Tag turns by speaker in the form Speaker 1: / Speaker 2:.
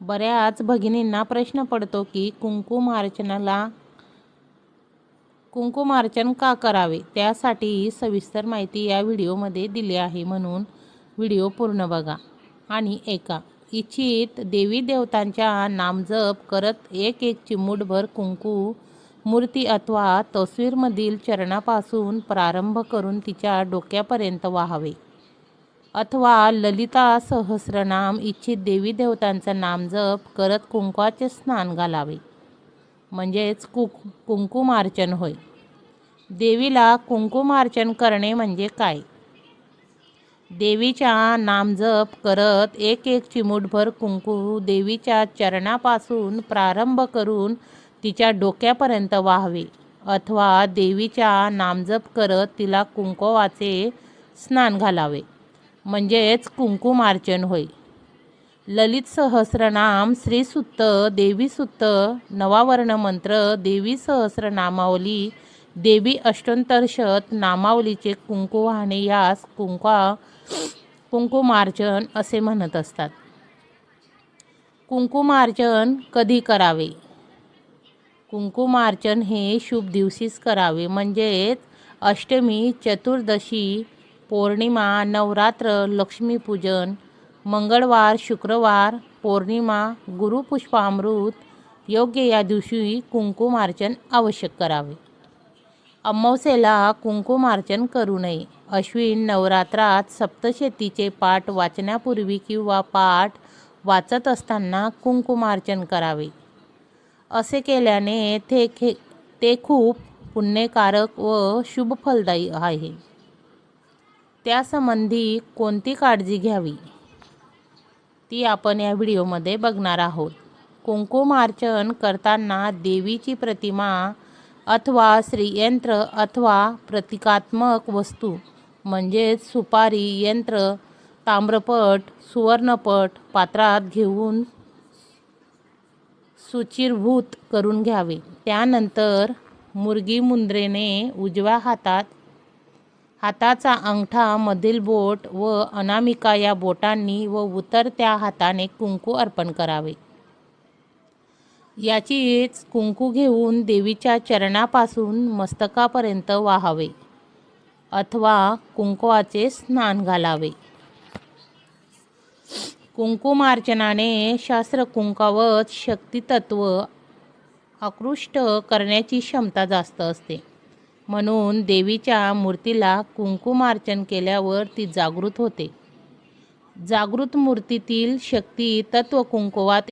Speaker 1: बऱ्याच भगिनींना प्रश्न पडतो की कुंकुमार्चनाला कुंकुमार्चन का करावे? त्यासाठी सविस्तर माहिती या व्हिडिओमध्ये दिली आहे म्हणून व्हिडिओ पूर्ण बघा. आणि एका इच्छित देवी देवतांच्या नामजप करत एक एक चिमूटभर कुंकू मूर्ती अथवा तस्वीरमधील चरणापासून प्रारंभ करून तिच्या डोक्यापर्यंत वाहावे. अथवा ललिता सहस्रनाम इच्छित देवी देवतांचं नामजप करत कुंकवाचे स्नान घालावे. म्हणजेच कु कुंकुमार्चन होय. देवीला कुंकुमार्चन करणे म्हणजे काय? देवीच्या नामजप करत एक एक चिमूटभर कुंकू देवीच्या चरणापासून प्रारंभ करून तिच्या डोक्यापर्यंत वाहावे. अथवा देवीच्या नामजप करत तिला कुंकवाचे स्नान घालावे. म्हणजेच कुंकुमार्चन होय. ललित सहस्रनाम श्रीसुत्त देवीसुत्त नवावर्ण मंत्र देवी सहस्रनामावली देवी अष्टोत्तरशत नामावलीचे कुंकू वाहणे यास कुंका कुंकुमार्चन असे म्हणत असतात. कुंकुमार्चन कधी करावे? कुंकुमार्चन हे शुभ दिवशीच करावे. म्हणजेच अष्टमी चतुर्दशी पौर्णिमा नवरात्र लक्ष्मीपूजन मंगळवार शुक्रवार पौर्णिमा गुरुपुष्पामृत योग्य या दिवशी कुंकुमार्चन आवश्यक करावे. अमावस्येला कुंकुमार्चन करू नये. अश्विन नवरात्रात सप्तशतीचे पाठ वाचण्यापूर्वी किंवा पाठ वाचत असताना कुंकुमार्चन करावे. असे केल्याने ते खे ते खूप पुण्यकारक व शुभफलदायी आहे. त्यासंबंधी कोणती काळजी घ्यावी? ती आपण या व्हिडिओमध्ये बघणार आहोत. कुंकुमार्चन करताना देवीची प्रतिमा अथवा श्रीयंत्र अथवा प्रतिकात्मक वस्तू म्हणजेच सुपारी यंत्र ताम्रपट सुवर्णपट पात्रात घेऊन सुचिरभूत करून घ्यावे. त्यानंतर मुरगी मुंद्रेने उजव्या हातात हाताचा अंगठा मधील बोट व अनामिका या बोटांनी व उतरत्या हाताने कुंकू अर्पण करावे. याचीच कुंकू घेऊन देवीच्या चरणापासून मस्तकापर्यंत वाहावे अथवा कुंकवाचे स्नान घालावे. कुंकुमार्चनाने शास्त्र कुंकावत शक्तितत्व आकृष्ट करण्याची क्षमता जास्त असते. म्हणून देवीच्या मूर्तीला कुंकुमार्चन केल्यावर ती जागृत होते. जागृत मूर्तीतील शक्ती तत्व कुंकुवात